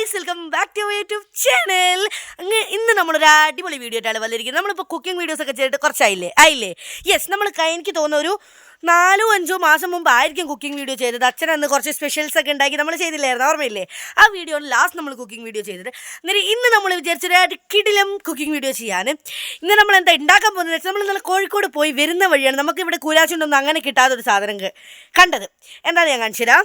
Guys welcome back to YouTube channel. അങ്ങ് ഇന്ന് നമ്മളൊരു അടിപൊളി വീഡിയോ ആയിട്ടാണ് വന്നിരിക്കുന്നത്. നമ്മളിപ്പോൾ കുക്കിംഗ് വീഡിയോസ് ഒക്കെ ചെയ്തിട്ട് കുറച്ചായില്ലേ? ആയില്ലേ? യെസ് നമ്മൾ എനിക്ക് തോന്നുന്ന ഒരു നാലോ അഞ്ചോ മാസം മുമ്പ് ആയിരിക്കും കുക്കിംഗ് വീഡിയോ ചെയ്തത്. അച്ഛൻ അന്ന് കുറച്ച് സ്പെഷ്യൽസ് ഒക്കെ ഉണ്ടാക്കി നമ്മൾ ചെയ്തില്ലായിരുന്നു ഓർമ്മയില്ലേ? ആ വീഡിയോ ലാസ്റ്റ് നമ്മൾ കുക്കിംഗ് വീഡിയോ ചെയ്തത് അങ്ങനെ ഇന്ന് നമ്മൾ വിചാരിച്ചൊരു കിടിലം കുക്കിംഗ് വീഡിയോ ചെയ്യാൻ ഇന്ന് നമ്മൾ എന്താ ഉണ്ടാക്കാൻ പോകുന്നത് വെച്ചാൽ നമ്മൾ ഇന്നലെ കോഴിക്കോട് പോയി വരുന്ന വഴിയാണ്. നമുക്ക് ഇവിടെ കൂലാച്ചുണ്ടൊന്നും അങ്ങനെ കിട്ടാത്തൊരു സാധനം ക- കണ്ടത്. എന്താണ് ഞാൻ കാണിച്ചു തരാം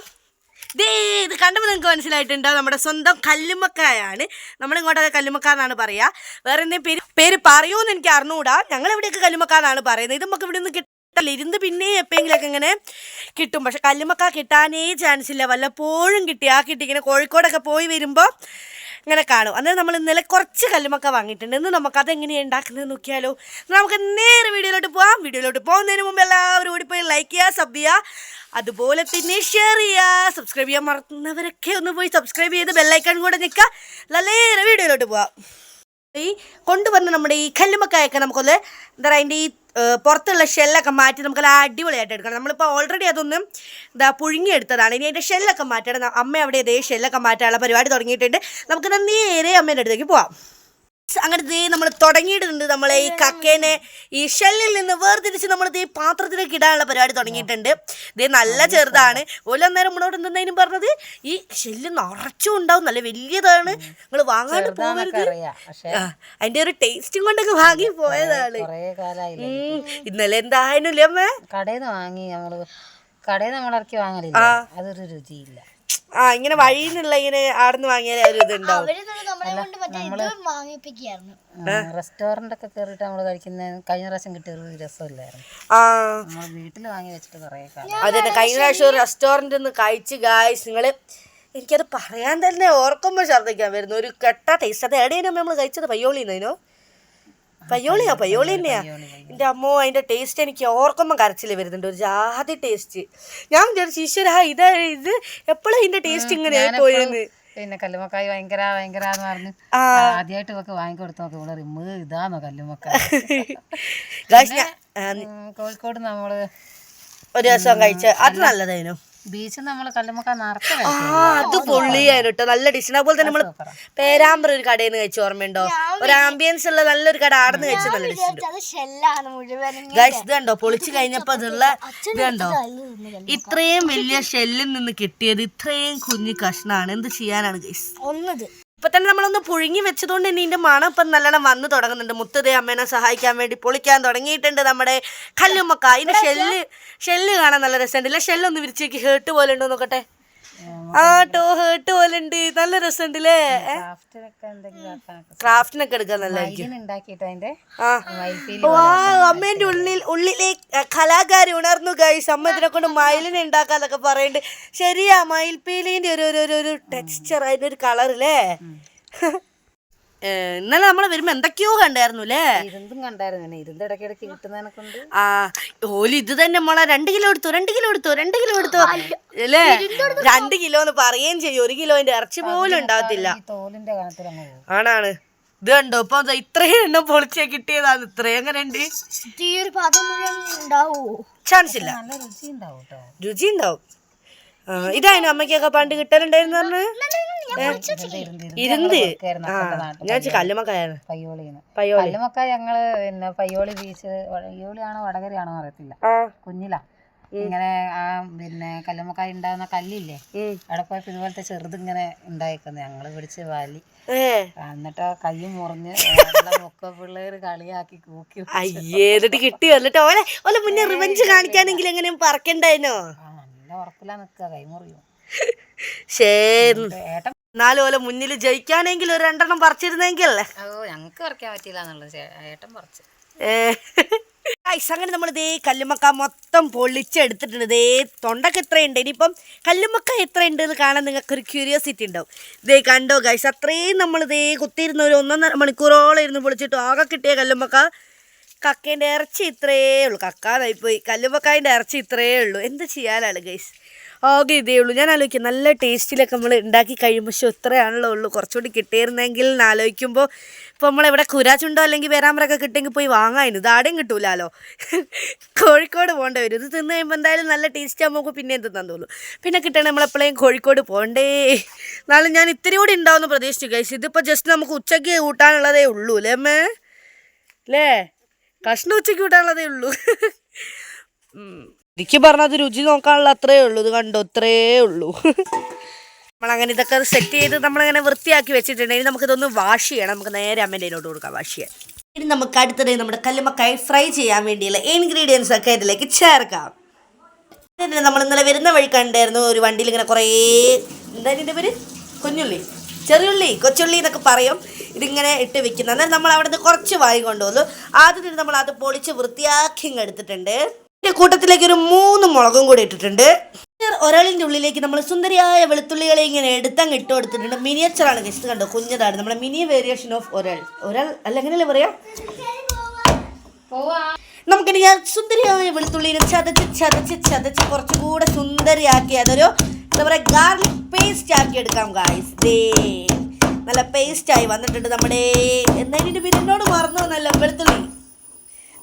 ദേ ഇത് കണ്ടപ്പോൾ നിങ്ങൾക്ക് മനസ്സിലായിട്ടുണ്ടാവും നമ്മുടെ സ്വന്തം കല്ലുമ്മക്കായാണ് നമ്മളിങ്ങോട്ടൊക്കെ കല്ലുമ്മക്ക എന്നാണ് പറയുക വേറെ എന്തെങ്കിലും പേര് പേര് പറയുമോയെന്ന് എനിക്ക് അറിഞ്ഞുകൂടാ ഞങ്ങൾ ഇവിടെയൊക്കെ കല്ലുമ്മക്ക എന്നാണ് പറയുന്നത്? ഇത് നമുക്ക് ഇവിടെ നിന്ന് ഇരുന്ന് പിന്നെ എപ്പോഴെങ്കിലൊക്കെ ഇങ്ങനെ കിട്ടും. പക്ഷെ കല്ലുമക്ക കിട്ടാനേ ചാൻസ് ഇല്ല. വല്ലപ്പോഴും കിട്ടി. ആ കിട്ടി ഇങ്ങനെ കോഴിക്കോടൊക്കെ പോയി വരുമ്പോൾ ഇങ്ങനെ കാണും. അന്നേരം നമ്മൾ ഇന്നലെ കുറച്ച് കല്ലുമക്ക വാങ്ങിയിട്ടുണ്ട്. ഇന്ന് നമുക്ക് അതെങ്ങനെയാണ് ഉണ്ടാക്കുന്നത് നോക്കിയാലോ. നമുക്ക് നേരെ വീഡിയോയിലോട്ട് പോവാം. വീഡിയോയിലോട്ട് പോകുന്നതിന് മുമ്പ് എല്ലാവരും കൂടി പോയി ലൈക്ക് ചെയ്യുക സബ് ചെയ്യുക. അതുപോലെ തന്നെ ഷെയർ ചെയ്യുക. സബ്സ്ക്രൈബ് ചെയ്യാൻ മറന്നവരൊക്കെ ഒന്ന് പോയി സബ്സ്ക്രൈബ് ചെയ്ത് ബെല്ലൈക്കൺ കൂടെ നിൽക്കുക നല്ല വീഡിയോയിലോട്ട് പോവാം. ഈ കൊണ്ടുവന്ന നമ്മുടെ ഈ കല്ലുമക്കായൊക്കെ നമുക്കൊന്ന് എന്താ പറയുക അതിന്റെ ഈ പുറത്തുള്ള ഷെല്ലൊക്കെ മാറ്റി നമുക്ക് നല്ല അടിപൊളിയായിട്ട് എടുക്കണം. നമ്മളിപ്പോൾ ഓൾറെഡി അതൊന്നും എന്താ പുഴുങ്ങിയെടുത്തതാണ്. ഇനി അതിന്റെ ഷെല്ലൊക്കെ മാറ്റണം. അമ്മ അവിടെ ഇതേ ഷെല്ലൊക്കെ മാറ്റാനുള്ള പരിപാടി തുടങ്ങിയിട്ടുണ്ട്. നമുക്ക് നേരെ അമ്മേന്റെ അടുത്തേക്ക് പോവാം. അങ്ങനെ ദേ നമ്മൾ തുടങ്ങിയിട്ടുണ്ട്. നമ്മളെ ഈ കക്കേനെ ഈ ഷെല്ലിൽ നിന്ന് വേർതിരിച്ച് നമ്മൾ ഈ പാത്രത്തിലേക്ക് ഇടാനുള്ള പരിപാടി തുടങ്ങിയിട്ടുണ്ട്. ദേ നല്ല ചെറുതാണ്. ഓരോ നേരം നമ്മളോട് എന്തെന്നതിനും പറഞ്ഞത് ഈ ഷെല്ല് നിറച്ചും ഉണ്ടാവും. നല്ല വലിയതാണ്. നിങ്ങൾ വാങ്ങാണ്ട് പോകരുത് അതിന്റെ ഒരു ടേസ്റ്റും കൊണ്ടൊക്കെ വാങ്ങി പോയതാണ്. ഇന്നലെ എന്തായാലും ഇല്ലേ അമ്മ? കടയിൽ നിന്ന് വാങ്ങി നമ്മൾ കടയിൽ നമ്മൾ ഇറക്കി വാങ്ങലില്ല? അതൊരു രുചിയില്ല. ആ ഇങ്ങനെ വഴിയിൽ നിന്നുള്ള ഇങ്ങനെ ആടുന്ന് വാങ്ങിയാൽ ഒരു ഇതുണ്ടാവും. റെസ്റ്റോറന്റ് ഒക്കെ കേറിട്ട് നമ്മൾ കഴിക്കുന്ന കഴിഞ്ഞ പ്രാവശ്യം കിട്ടിയ ഒരു രസമില്ലായിരുന്നു. ആ. നമ്മൾ വീട്ടിൽ വാങ്ങി വെച്ചിട്ട് കുറേ കാലം. അതെ കഴിഞ്ഞ പ്രാവശ്യം ഒരു റെസ്റ്റോറന്റിൽ നിന്ന് കഴിച്ച് ഗായ്സ് നിങ്ങൾ എനിക്കത് പറയാൻ തന്നെ ഓർക്കുമ്പോൾ ഛർദ്ദിക്കാൻ വരുന്നു. ഒരു കെട്ട ടേസ്റ്റ് അത് എവിടെയാണ് നമ്മൾ കഴിച്ചത് പയ്യോളി എന്നതിനോ പയ്യോളിയാ പയ്യോളി തന്നെയാ. എന്റെ അമ്മോ അതിന്റെ ടേസ്റ്റ് എനിക്ക് ഓർക്കുമ്പോൾ കരച്ചിൽ വരുന്നുണ്ട്. ഒരു ജാതി ടേസ്റ്റ് ഞാൻ വിചാരിച്ചു ഈശ്വര ഇത് ഇത് എപ്പോഴും ഇതിന്റെ ടേസ്റ്റ് ഇങ്ങനെ പോയെന്ന്. പിന്നെ കല്ലുമക്കായി ഭയങ്കര ഭയങ്കര എന്ന് പറഞ്ഞു. ആദ്യമായിട്ട് ഇവക്ക് വാങ്ങിക്കൊടുത്തു നോക്കി ഇവിടെ റിമ്മ് ഇതാണോ കല്ലുമക്കായി കോഴിക്കോട് നമ്മൾ ഒരു ദിവസം കഴിച്ച അത് നല്ലതായിരുന്നു ബീച്ചിൽ നമ്മൾ കല്ലുമക്ക നിറച്ച് ആ അത് പൊള്ളിയായിരുന്നു കേട്ടോ നല്ല ഡിഷ് അതുപോലെ തന്നെ നമ്മൾ പേരാമ്പ്ര ഒരു കടയിൽ നിന്ന് കഴിച്ചു ഓർമ്മയുണ്ടോ? ഒരു ആംബിയൻസ് ഉള്ള നല്ലൊരു കട അവിടെ നിന്ന് കഴിച്ചു നല്ല ഡിഷ് ഉണ്ട്. അത് ഷെല്ലാണ് മുഴുവൻ ഗൈസ് ഇത് കണ്ടോ? പൊളിച്ച് കഴിഞ്ഞപ്പോ അതുള്ള ഇത് കണ്ടോ? ഇത്രയും വലിയ ഷെല്ലിൽ നിന്ന് കിട്ടിയത് ഇത്രയും കുഞ്ഞു കഷ്ണാണ്. എന്ത് ചെയ്യാനാണ് ഗൈസ് ഒന്നത്. ഇപ്പൊ തന്നെ നമ്മളൊന്ന് പുഴുങ്ങി വെച്ചതുകൊണ്ട് ഇനി ഇതിന്റെ മണം ഇപ്പം നല്ലോണം വന്നു തുടങ്ങുന്നുണ്ട്. മുത്തതേ അമ്മേനെ സഹായിക്കാൻ വേണ്ടി പൊളിക്കാൻ തുടങ്ങിയിട്ടുണ്ട് നമ്മുടെ കല്ലുമ്മക്ക. ഇതിന്റെ ഷെല്ല് ഷെല്ല് കാണാൻ നല്ല രസമുണ്ട്. ഇല്ല ഷെല്ലൊന്ന് വിരിച്ചേക്ക് ഹേർട്ട് പോലെ ഉണ്ടോ നോക്കട്ടെ. ആ ടോ ഹേർട്ട് പോലെ ഉണ്ട് നല്ല രസമുണ്ട് അല്ലേ ക്രാഫ്റ്റിനൊക്കെ എടുക്കാൻ നല്ലതായിരിക്കും അമ്മേന്റെ ഉള്ളിൽ ഉള്ളിലെ കലാകാരി ഉണർന്നു ഗൈസ് അമ്മ ഇതിനെ കൊണ്ട് മയിലിനെ ഉണ്ടാക്കാന്നൊക്കെ പറയുന്നുണ്ട് ശരിയാ മയിൽപീലിന്റെ ഒരു ഒരു ഒരു ടെക്സ്ചർ അതിന്റെ ഒരു കളർ അല്ലേ ഇന്നലെ നമ്മൾ വരുമ്പോ എന്തൊക്കെയോ കണ്ടായിരുന്നു അല്ലേ ഇരുന്തും കണ്ടായിരുന്നു പിന്നെ ഇരുന്ന് ഇടയ്ക്കിടയ്ക്ക് കിട്ടുന്നതിനെ കൊണ്ട്. ആ ഓൽ ഇത് തന്നെ മോളെ രണ്ട് കിലോ എടുത്തു രണ്ട് കിലോ എടുത്തു രണ്ട് കിലോ എടുത്തു. അല്ലേ? രണ്ട് കിലോ എന്ന് പറയുകയും ചെയ്യും. ഒരു കിലോന്റെ ഇറച്ചി പോലും ഉണ്ടാവത്തില്ല തോലിന്റെ ആണാണ്. ഇത് കണ്ടോ? ഇപ്പൊ ഇത്രയും എണ്ണം പൊളിച്ച കിട്ടിയതാണ്. ഇത്രയും എങ്ങനെ ഉണ്ട്? ചാൻസ് ഇല്ല. രുചി ഉണ്ടാവും കേട്ടോ രുചി ഉണ്ടാവും ആ, ഇതായിരുന്നു അമ്മയ്ക്കൊക്കെ പണ്ട് കിട്ടലുണ്ടായിരുന്നു പറഞ്ഞു? ഇരുന്ന് ഞാൻ കല്ലുമക്കായാണ് പയ്യോളിന്ന്. പയ്യോളി. കല്ലുമക്ക ഞങ്ങൾ പിന്നെ പയ്യോളി ബീച്ച് പയ്യോളിയാണോ വടകരയാണോ അറിയത്തില്ല. കുഞ്ഞിലാ. ഇങ്ങനെ ആ പിന്നെ കല്ലുമക്കായ ഉണ്ടാകുന്ന കല്ലില്ലേ. അവിടെ പോയപ്പോ ഇതുപോലത്തെ ചെറുത് ഇങ്ങനെ ഉണ്ടായിക്കുന്നു ഞങ്ങൾ പിടിച്ച് വാലി. എന്നിട്ട് ആ കൈ മുറിഞ്ഞ് ഒക്കെ പിള്ളേര് കളിയാക്കി കൂക്കി അയ്യേ എന്നിട്ട് കിട്ടി. എന്നിട്ട് ഓലെ ഓലെ മുന്നേ റിവഞ്ച് കാണിക്കാനെങ്കിലും എങ്ങനെയും പറക്കണ്ടായിനോ? ആ നല്ല ഉറപ്പിലാ നിക്കുക കൈ ശേ ഏട്ടൻ എന്നാലും ഓലെ മുന്നിൽ ജയിക്കാനെങ്കിൽ ഒരു രണ്ടെണ്ണം പറിച്ചിരുന്നെങ്കിൽ. ഓ പറിക്കാൻ പറ്റിയില്ല എന്നുള്ളത് ഏട്ടൻ പറിച്ച്. ഗൈസ്, അങ്ങനെ നമ്മൾ ഇതേ കല്ലുമക്ക മൊത്തം പൊളിച്ചെടുത്തിട്ടുണ്ട്. ഇതേ തൊണ്ടൊക്കെ എത്രയുണ്ട് ഇനിയിപ്പം കല്ലുമക്ക എത്രയുണ്ട് എന്ന് കാണാൻ നിങ്ങൾക്ക് ഒരു ക്യൂരിയോസിറ്റി ഉണ്ടാവും. ഇതേ കണ്ടോ ഗൈസ് അത്രയും നമ്മൾ ദേ കുത്തിയിരുന്ന ഒരു ഒന്നൊന്നര മണിക്കൂറോളം ഇരുന്ന് പൊളിച്ചിട്ട് ആകെ കിട്ടിയ കല്ലുമ്മക്ക കക്കേന്റെ ഇറച്ചി ഇത്രയേ ഉള്ളൂ. കക്കാതായിപ്പോയി. കല്ലുമ്മക്കായന്റെ ഇറച്ചി ഇത്രേ ഉള്ളൂ. എന്ത് ചെയ്യാനാണ് ഗൈസ്? ആകെ ഇതേ ഉള്ളൂ. ഞാൻ ആലോചിക്കും നല്ല ടേസ്റ്റിലൊക്കെ നമ്മൾ ഉണ്ടാക്കി കഴിയുമ്പോൾ പക്ഷേ ഇത്രയാണല്ലോ ഉള്ളൂ. കുറച്ചുകൂടി കിട്ടിയിരുന്നെങ്കിൽ എന്ന് ആലോചിക്കുമ്പോൾ ഇപ്പോൾ നമ്മളെവിടെ കുരാച്ചുണ്ടോ അല്ലെങ്കിൽ പേരാമ്പ്രൊക്കെ കിട്ടിയെങ്കിൽ പോയി വാങ്ങാനും ഇത് ആടെയും കിട്ടൂലല്ലോ കോഴിക്കോട് പോകേണ്ടി വരും. ഇത് തിന്ന് കഴിയുമ്പോൾ എന്തായാലും നല്ല ടേസ്റ്റ് ആകുമ്പോൾ പിന്നെ തിന്നാൻ തോന്നുള്ളൂ പിന്നെ കിട്ടണേ നമ്മളെപ്പോഴേയും കോഴിക്കോട് പോകണ്ടേ. നാളെ ഞാൻ ഇത്തിരി കൂടി ഉണ്ടാവുമെന്ന് പ്രതീക്ഷിച്ചു കഴിച്ചു ഇതിപ്പോൾ ജസ്റ്റ് നമുക്ക് ഉച്ചയ്ക്ക് കൂട്ടാനുള്ളതേ ഉള്ളൂ അല്ലേ അമ്മേ? അല്ലേ? കഷ്ണം ഉച്ചയ്ക്ക് വിടാനുള്ളതേ ഉള്ളൂ. എനിക്ക് പറഞ്ഞത് രുചി നോക്കാനുള്ള അത്രേ ഉള്ളൂ. ഇത് കണ്ടോ? അത്രേ ഉള്ളൂ. നമ്മളങ്ങനെ ഇതൊക്കെ സെറ്റ് ചെയ്ത് നമ്മളങ്ങനെ വൃത്തിയാക്കി വെച്ചിട്ടുണ്ട് ഇനി നമുക്കിതൊന്ന് വാഷ് ചെയ്യണം. നമുക്ക് നേരെ അമ്മേന്റെ അതിലോട്ട് കൊടുക്കാം വാഷ് ചെയ്യാൻ. ഇനി നമുക്ക് അടുത്തത് നമ്മുടെ കല്ലുമ്മക്കായി ഫ്രൈ ചെയ്യാൻ വേണ്ടിയുള്ള ഇൻഗ്രീഡിയൻസ് ഒക്കെ ഇതിലേക്ക് ചേർക്കാം. നമ്മൾ ഇന്നലെ വരുന്ന വഴി കണ്ടായിരുന്നു. ഒരു വണ്ടിയിൽ ഇങ്ങനെ കുറേ എന്താ ഇതിന്റെ പേര്? കുഞ്ഞുള്ളി. ചെറിയുള്ളി കൊച്ചുള്ളി എന്നൊക്കെ പറയും. ഇതിങ്ങനെ ഇട്ട് വെക്കുന്നത് അന്നേരം നമ്മൾ അവിടെ നിന്ന് കുറച്ച് വായി കൊണ്ടുവന്നു. ആദ്യം നമ്മൾ അത് പൊളിച്ച് വൃത്തിയാക്കി എടുത്തിട്ടുണ്ട്. ഇതിന്റെ കൂട്ടത്തിലേക്ക് ഒരു മൂന്ന് മുളകും കൂടി ഇട്ടിട്ടുണ്ട്. ഒരാളിന്റെ ഉള്ളിലേക്ക് നമ്മൾ സുന്ദരിയായ വെളുത്തുള്ളികളെ ഇങ്ങനെ എടുത്തങ്ങ് ഇട്ട് കൊടുത്തിട്ടുണ്ട്. മിനിയേച്ചറാണ് ഗസ്റ്റ് കണ്ടോ? കുഞ്ഞതാണ്. നമ്മുടെ മിനി വേരിയേഷൻ ഓഫ് ഒരാൾ. ഒരാൾ അല്ല എങ്ങനെയല്ലേ പറയാം? നമുക്കിനി ഞാൻ സുന്ദരിയായ വെളുത്തുള്ളിനെ ചതച്ച് ചതച്ച് ചതച്ച് കുറച്ചുകൂടെ സുന്ദരിയാക്കി അതൊരു എന്താ പറയുക ഗാർലിക് പേസ്റ്റ് ആക്കി എടുക്കാം ഗായ്സ് ദേ. നല്ല പേസ്റ്റ് ആയി വന്നിട്ടുണ്ട് നമ്മുടെ എന്തായാലും ഇതിന്റെ എന്നോട് മറന്നു നല്ല വെളുത്തുള്ളി.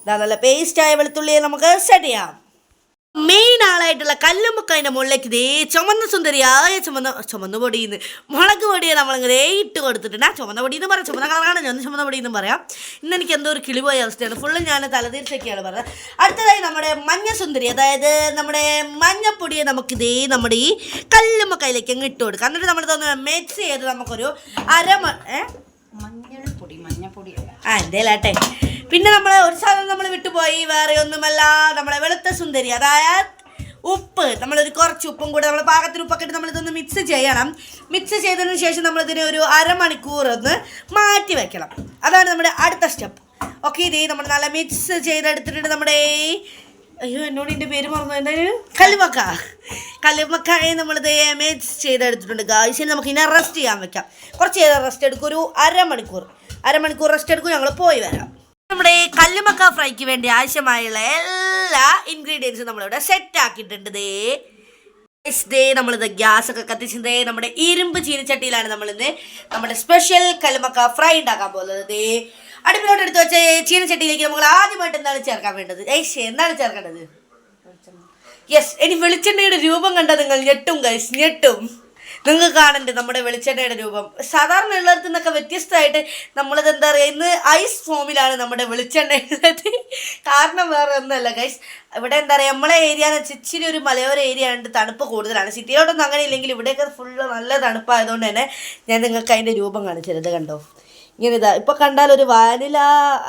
ഇതാ നല്ല പേസ്റ്റ് ആയ വെളുത്തുള്ളിയെ നമുക്ക് സെറ്റ് ചെയ്യാം. മെയിൻ ആളായിട്ടുള്ള കല്ലുമ്പക്കതിന്റെ മുകളിലേക്ക് ഇതേ ചുമന്ന സുന്ദരിയായ ചുമന്ന ചുമന്ന പൊടിയെന്ന് മുളക് പൊടിയെ നമ്മളിങ്ങനെ ഇട്ട് കൊടുത്തിട്ടുണ്ട്. ആ ചുമന്ന പൊടിയെന്ന് പറയാം ചുമന്ന കളറാണ് ഞാൻ ചുമന്ന പൊടിയെന്ന് പറയാം. ഇന്ന് എനിക്ക് എന്തോ ഒരു കിളിപോയ അവസ്ഥയാണ്. ഫുള്ള് ഞാൻ തലതിരിച്ചൊക്കെയാണ് പറഞ്ഞത്. അടുത്തതായി നമ്മുടെ മഞ്ഞ സുന്ദരി അതായത് നമ്മുടെ മഞ്ഞപ്പൊടിയെ നമുക്ക് ഇതേ നമ്മുടെ ഈ കല്ലുമ്മക്കയിലേക്ക് അങ്ങ് ഇട്ട് കൊടുക്കാം. എന്നിട്ട് നമ്മൾ നമ്മളിതൊന്ന് മിക്സ് ചെയ്ത് നമുക്കൊരു അരമ ഏ? മഞ്ഞൾപ്പൊടി മഞ്ഞപ്പൊടി ആ എന്തേലാട്ടെ? പിന്നെ നമ്മൾ ഒരു സാധനം നമ്മൾ വിട്ടുപോയി വേറെ ഒന്നുമല്ല. നമ്മളെ വെളുത്ത സുന്ദരി അതായത് ഉപ്പ്. നമ്മളൊരു കുറച്ച് ഉപ്പും കൂടെ നമ്മൾ പാകത്തിന് ഉപ്പൊക്കെ ഇട്ട് നമ്മളിതൊന്ന് മിക്സ് ചെയ്യണം. മിക്സ് ചെയ്തതിന് ശേഷം നമ്മളിതിനെ ഒരു അരമണിക്കൂർ ഒന്ന് മാറ്റി വെക്കണം. അതാണ് നമ്മുടെ അടുത്ത സ്റ്റെപ്പ് ഓക്കെ ഇതേ നമ്മൾ നല്ല മിക്സ് ചെയ്തെടുത്തിട്ടുണ്ട് നമ്മുടെ അയ്യോ എന്നോട് എന്റെ പേര് മറന്നു. എന്തായാലും കല്ലുമക്ക. കല്ലുമക്കായി നമ്മളിത് മിക്സ് ചെയ്തെടുത്തിട്ടുണ്ട്. ഗായ്സിന് നമുക്ക് ഇനി റെസ്റ്റ് ചെയ്യാൻ വെക്കാം. കുറച്ച് റെസ്റ്റ് എടുക്കും. ഒരു അരമണിക്കൂർ. അരമണിക്കൂർ റെസ്റ്റ് എടുക്കും. ഞങ്ങൾ പോയി വരാം. നമ്മുടെ കല്ലുമക്ക ഫ്രൈക്ക് വേണ്ടി ആവശ്യമായുള്ള എല്ലാ ഇൻഗ്രീഡിയൻസും നമ്മളിവിടെ സെറ്റ് ആക്കിയിട്ടുണ്ട് ദേ. ദേ നമ്മളിത് ഗ്യാസ് ഒക്കെ കത്തിച്ച് ദേ നമ്മുടെ ഇരുമ്പ് ചീനിച്ചട്ടിയിലാണ് നമ്മളിന്ന് നമ്മുടെ സ്പെഷ്യൽ കല്ലുമക്ക ഫ്രൈ ഉണ്ടാക്കാൻ പോകുന്നത് ദേ. അടുപ്പിലോട്ട് എടുത്ത് വെച്ച ചീനച്ചട്ടിയിലേക്ക് നമ്മൾ ആദ്യമായിട്ട് എന്താണ് ചേർക്കാൻ വേണ്ടത്? ഏശ് എന്താണ് ചേർക്കേണ്ടത്? യെസ് ഇനി വെളിച്ചെണ്ണയുടെ രൂപം കണ്ട നിങ്ങൾ ഞെട്ടും ഗൈസ് ഞെട്ടും. നിങ്ങൾക്ക് കാണണ്ടേ നമ്മുടെ വെളിച്ചെണ്ണയുടെ രൂപം. സാധാരണ ഉള്ളിടത്തു നിന്നൊക്കെ വ്യത്യസ്തമായിട്ട് നമ്മളിത് എന്താ പറയുക ഇന്ന് ഐസ് ഫോമിലാണ് നമ്മുടെ വെളിച്ചെണ്ണ ഉള്ളത്. കാരണം വേറെ ഒന്നുമല്ല ഗൈസ് ഇവിടെ എന്താ പറയുക നമ്മളെ ഏരിയ എന്ന് വെച്ചാൽ ഇച്ചിരി ഒരു മലയോര ഏരിയ ആയതുകൊണ്ട് തണുപ്പ് കൂടുതലാണ്. സിറ്റിയിലോട്ടൊന്നും അങ്ങനെ ഇല്ലെങ്കിൽ ഇവിടെയൊക്കെ ഫുള്ള് നല്ല തണുപ്പായതുകൊണ്ട് തന്നെ ഞാൻ നിങ്ങൾക്ക് അതിന്റെ രൂപം കാണിച്ചത് കണ്ടോ? ഇങ്ങനെ ഇതാ ഇപ്പോൾ കണ്ടാൽ ഒരു വാനില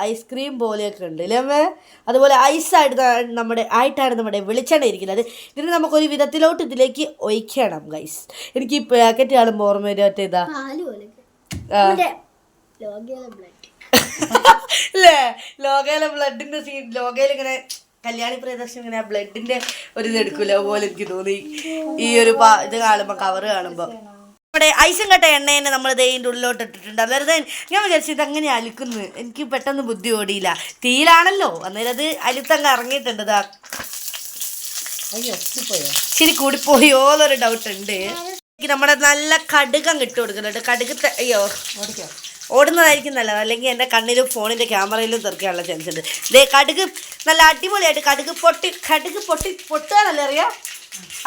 ഐസ്ക്രീം പോലെയൊക്കെ ഉണ്ട് അല്ലേ അമ്മേ? അതുപോലെ ഐസായിട്ട് നമ്മുടെ ആയിട്ടാണ് നമ്മുടെ വെളിച്ചെണ്ണ ഇരിക്കുന്നത്. ഇതിന് നമുക്കൊരു വിധത്തിലോട്ട് ഇതിലേക്ക് ഒഴിക്കണം ഗൈസ് എനിക്ക് ഈ പാക്കറ്റ് കാണുമ്പോൾ ഓർമ്മ വരും മറ്റേ ഇതാ. അല്ലേ ലോകയിലെ ബ്ലഡിന്റെ സീൻ ലോകയിൽ ഇങ്ങനെ കല്യാണി പ്രദർശനം ഇങ്ങനെ ബ്ലഡിന്റെ ഒരു ഇത് എടുക്കൂല? പോലെ എനിക്ക് തോന്നി. ഈ ഒരു ഇത് കാണുമ്പോ കവറ് കാണുമ്പോ. നമ്മുടെ ഐസും കട്ട എണ്ണേനെ നമ്മൾ ഇതിന്റെ ഉള്ളിലോട്ട് ഇട്ടിട്ടുണ്ട്. വെറുതെ ഞാൻ വിചാരിച്ചു ഇത് അങ്ങനെ അലുക്കുന്നു എനിക്ക് പെട്ടെന്ന് ബുദ്ധി ഓടിയില്ല. തീയിലാണല്ലോ. അന്നേരം അത് അലുത്തങ്ങ് ഇറങ്ങിയിട്ടുണ്ട്. ഇതാ ശരി കൂടിപ്പോയോ എന്നൊരു ഡൗട്ട് ഉണ്ട്. നമ്മുടെ നല്ല കടുകം ഇട്ട് കൊടുക്കുന്നുണ്ട്. കടുക് അയ്യോ. ഓടുന്നതായിരിക്കും നല്ലത്. അല്ലെങ്കിൽ എന്റെ കണ്ണിലും ഫോണിന്റെ ക്യാമറയിലും തെറിക്കാനുള്ള ചാൻസ് ഉണ്ട്. ഇതേ കടുക് നല്ല അടിപൊളിയായിട്ട് കടുക് പൊട്ടി കടുക് പൊട്ടി പൊട്ടുക എന്നല്ലേ അറിയാം?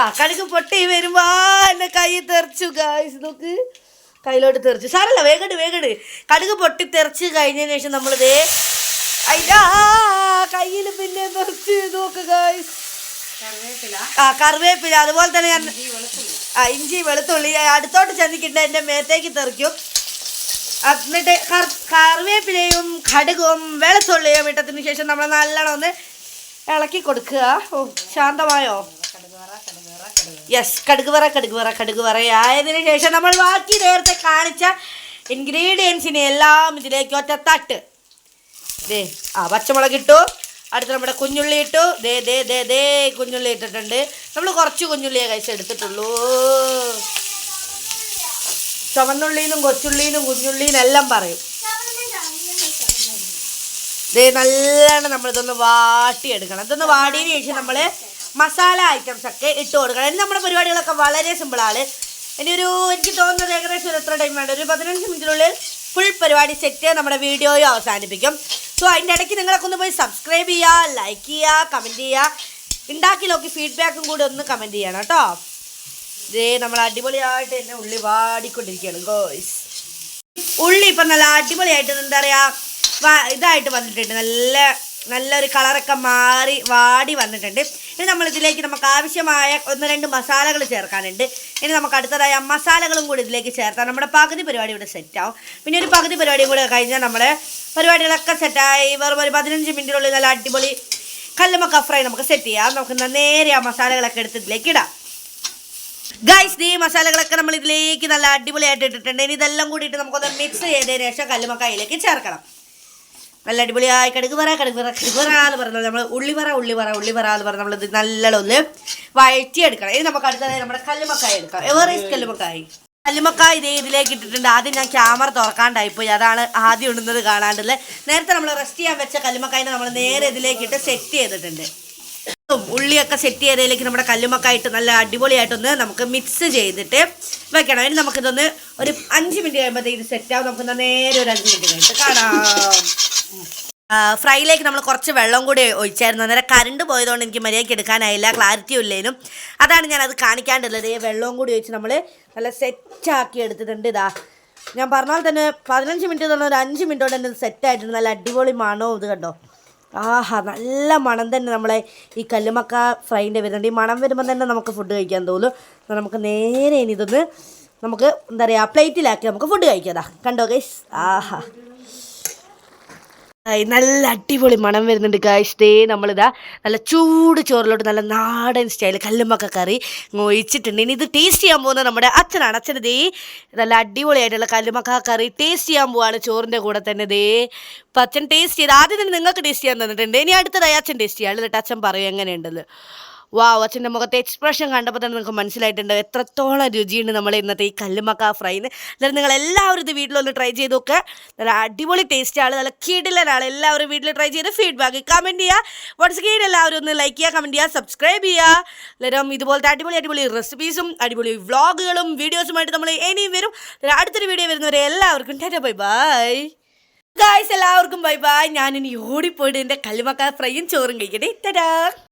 ആ കടുക് പൊട്ടി വരുമ്പോ എന്റെ കൈ തെറിച്ചു ഗായ്സ് നോക്ക്. കയ്യിലോട്ട് തെറിച്ചു. സാറല്ല വേഗട് വേഗട്. കടുക് പൊട്ടി തെറിച്ച് കഴിഞ്ഞതിന് ശേഷം നമ്മളിത് അയ്യാ കയ്യിൽ പിന്നെ തെറിച്ച് നോക്ക് ഗായ്സ് ആ കറിവേപ്പില. അതുപോലെ തന്നെ ഞാൻ ആ ഇഞ്ചി വെളുത്തുള്ളി. അടുത്തോട്ട് ചെന്നിക്കിട്ട് എന്റെ മേത്തേക്ക് തെറിക്കും. എന്നിട്ട് കറിവേപ്പിലയും കടുകും വെളുത്തുള്ളിയും ഇട്ടതിന് ശേഷം നമ്മൾ നല്ലോണം ഒന്ന് ഇളക്കി കൊടുക്കുക. ഓ ശാന്തമായോ? യെസ് കടുക് വറ കടുക് വറ കടുക് വറ ആയതിനു ശേഷം നമ്മൾ ബാക്കി നേരത്തെ കാണിച്ച ഇൻഗ്രീഡിയൻസിനെ എല്ലാം ഇതിലേക്ക് ഒറ്റത്തട്ട്. തട്ട് ദേ ആ പച്ചമുളക് ഇട്ടു. അടുത്ത് നമ്മുടെ കുഞ്ഞുള്ളി ഇട്ടു. ദേ ദേ ദേ ദേ കുഞ്ഞുള്ളി ഇട്ടിട്ടുണ്ട്. നമ്മൾ കുറച്ച് കുഞ്ഞുള്ളിയെ കഴിച്ച് എടുത്തിട്ടുള്ളൂ. ചുവന്നുള്ളിന്നും കൊച്ചുള്ളിനും കുഞ്ഞുള്ളിനും എല്ലാം പറയും. ദേ നല്ലോണം നമ്മളിതൊന്ന് വാട്ടിയെടുക്കണം. ഇതൊന്ന് വാടിയതിന് ശേഷം നമ്മൾ മസാല ഐറ്റംസ് ഒക്കെ ഇട്ട് കൊടുക്കണം. ഇനി നമ്മുടെ പരിപാടികളൊക്കെ വളരെ സിമ്പിളാണ് ഇനി ഒരു എനിക്ക് തോന്നുന്നത് ഏകദേശം ഒരു എത്ര ടൈം വേണ്ട ഒരു പതിനഞ്ച് മിനിറ്റിനുള്ളിൽ ഫുൾ പരിപാടി സെറ്റ് നമ്മുടെ വീഡിയോയും അവസാനിപ്പിക്കും. സോ അതിന്റെ ഇടയ്ക്ക് നിങ്ങളൊക്കെ ഒന്ന് പോയി സബ്സ്ക്രൈബ് ചെയ്യുക ലൈക്ക് ചെയ്യുക കമന്റ് ചെയ്യുക. ഉണ്ടാക്കി നോക്കി ഫീഡ്ബാക്കും കൂടി ഒന്ന് കമന്റ് ചെയ്യണം കേട്ടോ. ഇതേ നമ്മൾ അടിപൊളിയായിട്ട് തന്നെ ഉള്ളി വാടിക്കൊണ്ടിരിക്കുകയാണ് ഗോയ്സ് ഉള്ളി ഇപ്പം നല്ല അടിപൊളിയായിട്ട് എന്താ പറയുക ഇതായിട്ട് വന്നിട്ടുണ്ട്. നല്ല നല്ലൊരു കളറൊക്കെ മാറി വാടി വന്നിട്ടുണ്ട്. ഇനി നമ്മൾ ഇതിലേക്ക് നമുക്ക് ആവശ്യമായ ഒന്ന് രണ്ട് മസാലകൾ ചേർക്കാനുണ്ട്. ഇനി നമുക്ക് അടുത്തതായ മസാലകളും കൂടി ഇതിലേക്ക് ചേർത്താൽ നമ്മുടെ പകുതി പരിപാടി ഇവിടെ സെറ്റാവും. പിന്നെ ഒരു പകുതി പരിപാടിയും കൂടെ കഴിഞ്ഞാൽ നമ്മുടെ പരിപാടികളൊക്കെ സെറ്റായി. വെറും ഒരു പതിനഞ്ച് മിനിറ്റിനുള്ളിൽ നല്ല അടിപൊളി കല്ലുമക്ക ഫ്രൈ നമുക്ക് സെറ്റ് ചെയ്യാം. നമുക്ക് നേരെ ആ മസാലകളൊക്കെ എടുത്ത് ഇതിലേക്ക് ഇടാം. ഗൈസ് ഈ മസാലകളൊക്കെ നമ്മൾ ഇതിലേക്ക് നല്ല അടിപൊളിയായിട്ട് ഇട്ടിട്ടുണ്ട്. ഇനി ഇതെല്ലാം കൂടിയിട്ട് നമുക്കൊന്ന് മിക്സ് ചെയ്തതിന് ശേഷം കല്ലുമക്കായിലേക്ക് ചേർക്കണം. നല്ല അടിപൊളിയായി. കടുക് പറ കടുക് പറ കടുക് പറ എന്ന് പറഞ്ഞാൽ നമ്മൾ ഉള്ളി പറ ഉള്ളി പറ ഉള്ളി പറ എന്ന് പറഞ്ഞാൽ നമ്മളിത് നല്ലോണം വഴറ്റിയെടുക്കണം. ഇനി നമുക്ക് അടുത്തതായി നമ്മുടെ കല്ലുമക്കായ എടുക്കാം. എവറേസ്റ്റ് കല്ലുമക്കായി. കല്ലുമക്കായ ഇതേ ഇതിലേക്ക് ഇട്ടിട്ടുണ്ട്. ആദ്യം ഞാൻ ക്യാമറ തുറക്കാണ്ടായിപ്പോയി അതാണ് ആദ്യം ഇടുന്നത് കാണാണ്ടുള്ളത്. നേരത്തെ നമ്മൾ റെസ്റ്റ് ചെയ്യാൻ വെച്ച കല്ലുമക്കായിനെ നമ്മൾ നേരെ ഇതിലേക്ക് ഇട്ട് സെറ്റ് ചെയ്തിട്ടുണ്ട്. ഉം, ഉള്ളിയൊക്കെ സെറ്റ് ചെയ്തതിലേക്ക് നമ്മുടെ കല്ലുമക്കായിട്ട് നല്ല അടിപൊളിയായിട്ടൊന്ന് നമുക്ക് മിക്സ് ചെയ്തിട്ട് വെക്കണം. ഇനി നമുക്കിതൊന്ന് ഒരു അഞ്ച് മിനിറ്റ് കഴിയുമ്പോഴത്തേക്ക് ഇത് സെറ്റാവും നമുക്ക് നേരെ ഒരു അഞ്ച് മിനിറ്റ് കഴിഞ്ഞിട്ട് കാണാം. ഫ്രൈയിലേക്ക് നമ്മൾ കുറച്ച് വെള്ളം കൂടി ഒഴിച്ചായിരുന്നു. അന്നേരം കറണ്ട് പോയതുകൊണ്ട് എനിക്ക് മര്യാദയ്ക്ക് എടുക്കാനായില്ല. ക്ലാരിറ്റി ഇല്ലേനും. അതാണ് ഞാനത് കാണിക്കാണ്ടുള്ളത്. ഈ വെള്ളവും കൂടി ഒഴിച്ച് നമ്മൾ നല്ല സെറ്റാക്കി എടുത്തിട്ടുണ്ട് ഇതാ. ഞാൻ പറഞ്ഞാൽ തന്നെ പതിനഞ്ച് മിനിറ്റ് തന്നെ ഒരു അഞ്ച് മിനിറ്റ് കൊണ്ട് തന്നെ സെറ്റായിട്ടുണ്ട് നല്ല അടിപൊളി മണവും ഇത് കണ്ടോ? ആഹാ നല്ല മണം തന്നെ നമ്മളെ ഈ കല്ലുമക്ക ഫ്രൈന്റെ വരുന്നുണ്ട്. ഈ മണം വരുമ്പോൾ തന്നെ നമുക്ക് ഫുഡ് കഴിക്കാൻ തോന്നും. നമുക്ക് നേരെ ഇനി ഇതൊന്ന് നമുക്ക് എന്താ പറയുക പ്ലേറ്റിലാക്കി നമുക്ക് ഫുഡ് കഴിക്കാം കണ്ടോ ഗൈസ് ആഹാ. നല്ല അടിപൊളി മണം വരുന്നുണ്ട് ഗായ്സ് ദേ നമ്മളിതാ നല്ല ചൂട് ചോറിലോട്ട് നല്ല നാടൻ സ്റ്റൈൽ കല്ലുമക്ക കറി ഒഴിച്ചിട്ടുണ്ട്. ഇനി ഇത് ടേസ്റ്റ് ചെയ്യാൻ പോകുന്നത് നമ്മുടെ അച്ഛനാണ്. അച്ഛന് ദേ നല്ല അടിപൊളിയായിട്ടുള്ള കല്ലുമക്ക കറി ടേസ്റ്റ് ചെയ്യാൻ പോവാണ് ചോറിന്റെ കൂടെ തന്നെ. ദേ അപ്പം അച്ഛൻ ടേസ്റ്റ് ചെയ്ത് ആദ്യം തന്നെ നിങ്ങൾക്ക് ടേസ്റ്റ് ചെയ്യാൻ തന്നിട്ടുണ്ട്. ഇനി അടുത്തതായി അച്ഛൻ ടേസ്റ്റ് ചെയ്യാൻ കേട്ടോ അച്ഛൻ പറയും എങ്ങനെയുണ്ടെന്ന്. വാവ് അച്ഛന്റെ മുഖത്തെ എക്സ്പ്രഷൻ കണ്ടപ്പോൾ തന്നെ നിങ്ങൾക്ക് മനസ്സിലായിട്ടുണ്ട്. എത്രത്തോളം രുചിയുണ്ട് നമ്മൾ ഇന്നത്തെ ഈ കല്ലുമക്ക ഫ്രൈന്ന് എന്നാലും നിങ്ങൾ എല്ലാവരും ഇത് വീട്ടിലൊന്ന് ട്രൈ ചെയ്ത് നോക്കുക നല്ല അടിപൊളി ടേസ്റ്റ് ആണ് നല്ല കിടിലനാണ്. എല്ലാവരും വീട്ടിൽ ട്രൈ ചെയ്ത് ഫീഡ്ബാക്ക് കമന്റ് ചെയ്യുക വാട്സ് കീഴിൽ എല്ലാവരും ഒന്ന് ലൈക്ക് ചെയ്യുക കമന്റ് ചെയ്യുക സബ്സ്ക്രൈബ് ചെയ്യുക എല്ലാവരും ഇതുപോലത്തെ അടിപൊളി അടിപൊളി റെസിപ്പീസും അടിപൊളി വ്ളോഗുകളും വീഡിയോസുമായിട്ട് നമ്മൾ ഇനിയും വരും. അടുത്തൊരു വീഡിയോ വരുന്നവരെ എല്ലാവർക്കും ടാറ്റ ബൈ ബൈ ഗായ്സ് എല്ലാവർക്കും ബൈ ബൈ ഞാനിനി ഓടിപ്പോയിട്ട് എന്റെ കല്ലുമക്ക ഫ്രൈയും ചോറും കഴിക്കട്ടെ. ടാറ്റാ.